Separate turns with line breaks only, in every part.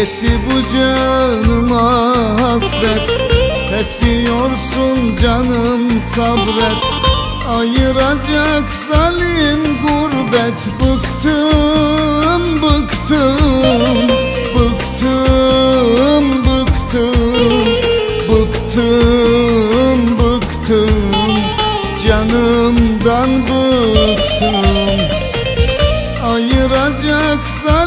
Yetti bu canıma hasret. Hep diyorsun canım sabret. Ayıracak zalim gurbet. Bıktım, bıktım Bıktım, bıktım Bıktım, bıktım. Canımdan bıktım. Ayıracak zalim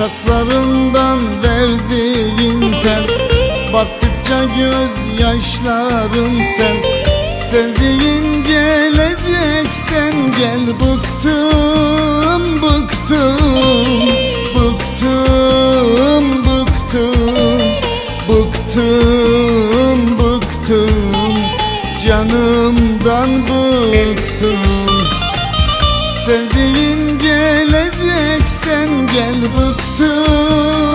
Saçlarından verdiğin tel Baktıkça göz yaşlarım sen. Sevdiğim gelecek sen. Gel Bıktım, bıktım Bıktım, bıktım Bıktım, bıktım. Canımdan bıktım. Sevdiğim gel Bıktım,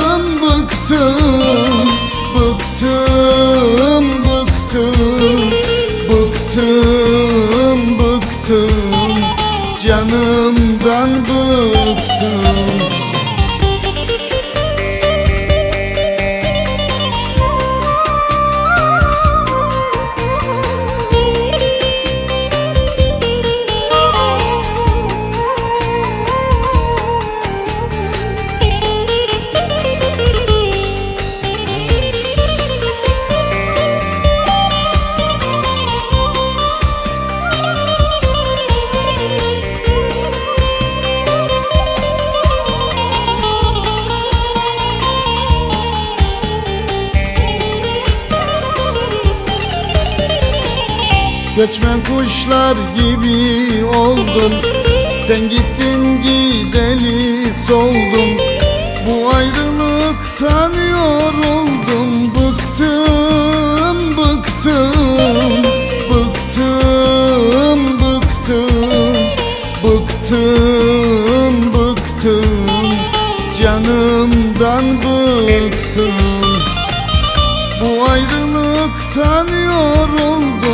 Göçmen kuşlar gibi oldum. Sen gittin gideli soldum. Bu ayrılıktan yoruldum Bıktım, bıktım Bıktım, bıktım Bıktım, bıktım. Canımdan bıktım. Bu ayrılıktan yoruldum